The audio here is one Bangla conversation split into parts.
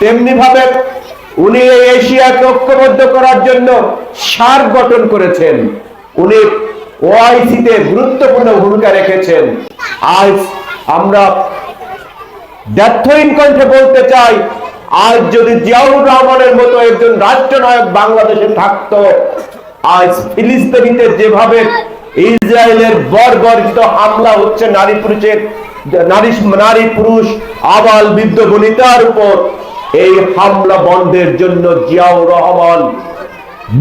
তেমনি ভাবে উনি এই এশিয়াকে ঐক্যবদ্ধ করার জন্য সার গঠন করেছেন। উনি ওআইসিতে গুরুত্বপূর্ণ ভূমিকা রেখেছেন। আজ আমরা ব্যর্থহীন কণ্ঠে বলতে চাই, আজ যদি জিয়াউর রহমানের মতো একজন রাষ্ট্রনায়ক বাংলাদেশে থাকতো, আজ ফিলিস্তিনিতে যেভাবে ইসরায়েলের হামলা হচ্ছে নারী পুরুষের, নারী নারী পুরুষ আবাল বৃদ্ধ বনিতার উপর এই হামলা বন্ধের জন্য জিয়াউর রহমান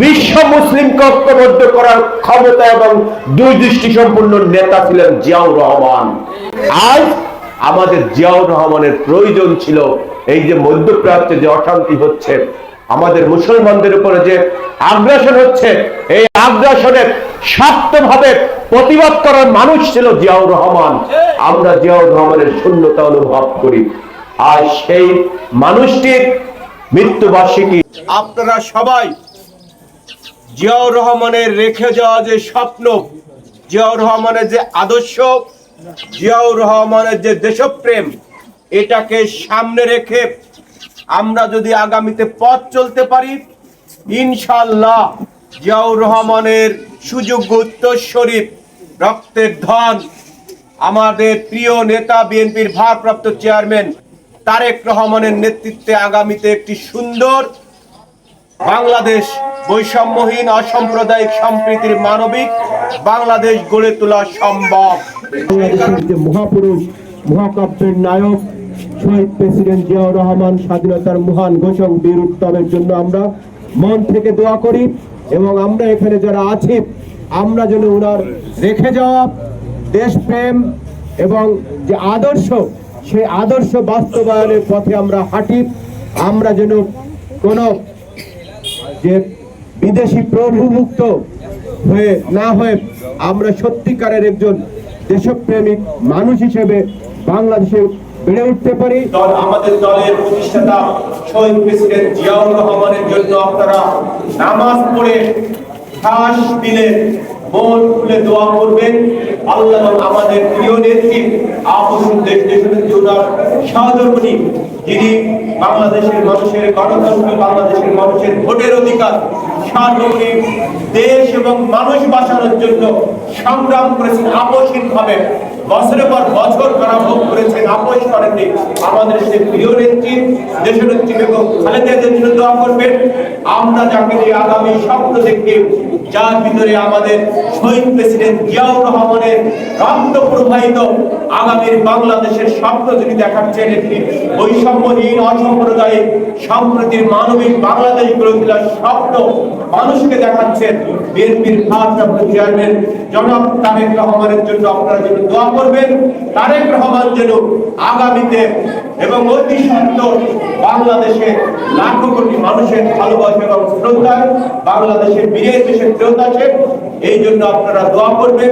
বিশ্ব মুসলিমকে ঐক্যবদ্ধ করার ক্ষমতা এবং দুই দৃষ্টি সম্পূর্ণ নেতা ছিলেন জিয়াউর রহমান। আজ আমাদের জিয়াউর রহমানের প্রয়োজন ছিল এই যে মধ্যপ্রাচ্যে যে অশান্তি হচ্ছে, আমাদের মুসলমানদের উপরে যে আগ্রাসন হচ্ছে, এই আগ্রাসনের শক্তভাবে প্রতিবাদ করার মানুষ ছিল জিয়াউর রহমান। আমরা জিয়াউর রহমানের শূন্যতা অনুভব করি। আর সেই মানুষটির মৃত্যুবার্ষিকী আপনারা সবাই জিয়াউর রহমানের রেখে যাওয়া যে স্বপ্ন, জিয়াউর রহমানের যে আদর্শ, জিয়াউর রহমানের যে দেশপ্রেম, এটাকে সামনে রেখে আমরা যদি আগামীতে পথ চলতে পারি ইনশাল্লাহ জিয়াউর রহমানের সুযোগ্য উত্তরস্বরী রক্তের ধন আমাদের প্রিয় নেতা বিএনপির ভারপ্রাপ্ত চেয়ারম্যান তারেক রহমানের নেতৃত্বে আগামীতে একটি সুন্দর বাংলাদেশ বৈষম্যহীন, অসাম্প্রদায়িক সম্প্রীতির মানবিক বাংলাদেশ গড়ে তোলা সম্ভব। যে মহাপুরুষ, মহাকাব্যের নায়ক, শহীদ প্রেসিডেন্ট জিয়াউর রহমান স্বাধীনতার মহান ঘোষক বীর উত্তমের জন্য আমরা মন থেকে দোয়া করি এবং আমরা এখানে যারা আছি, আমরা যেন ওনার রেখে যাওয়া দেশপ্রেম এবং যে আদর্শ সেই আদর্শ বাস্তবায়নের পথে আমরা হাঁটি। আমরা যেন কোনো যে বিদেশি প্রভুভুক্ত হয়ে না হয়ে আমরা সত্যিকারের একজন দেশপ্রেমিক মানুষ হিসেবে বাংলাদেশে বেড়ে উঠতে পারি। আমাদের দলের প্রতিষ্ঠাতা শহীদ প্রেসিডেন্ট জিয়াউর রহমানের জন্য আপনারা নামাজ পড়ে শ্বাস দিলে মন খুলে দোয়া করবেন। আল্লাহ আমাদের প্রিয় নেত্রী আপন দেশ দেশের জোনার সহধর্মণী যিনি বাংলাদেশের মানুষের গণতন্ত্র, বাংলাদেশের মানুষের ভোটের অধিকার সার্বভৌমিক দেশ এবং মানুষ বাঁচানোর জন্য সংগ্রাম করেছেন আপসহীন ভাবে বছরের পর বছর কারাভোগ করেছেন আপোষ করেননি আমাদের সেই প্রিয় নেত্রী দেশনেত্রী বেগম খালেদা জন্য দোয়া করবেন। আমরা যাকে নিয়ে আগামী স্বপ্ন দেখি, যার ভিতরে আমাদের শহীদ প্রেসিডেন্ট জিয়াউর রহমানের রক্ত প্রবাহিত আগামীর বাংলাদেশের স্বপ্ন যিনি দেখাচ্ছেন একটি বৈষম্যহীন, অসাম্প্রদায়িক সম্প্রতির মানবিক বাংলাদেশ গড়ে তোলার স্বপ্ন মানুষকে দেখাচ্ছেন বিএনপির ভারপ্রাপ্ত চেয়ারম্যান জনাব তারেক রহমানের জন্য আপনারা যেন দোয়া করবেন, তারেক রহমান যেন আগামীতে এবং অতি সত্তর বাংলাদেশে লাখো কোটি মানুষের ভালোবাসা এবং শ্রদ্ধা বাংলাদেশের বিএনপি দেশের ফেরত আছে এই জন্য আপনারা দোয়া করবেন।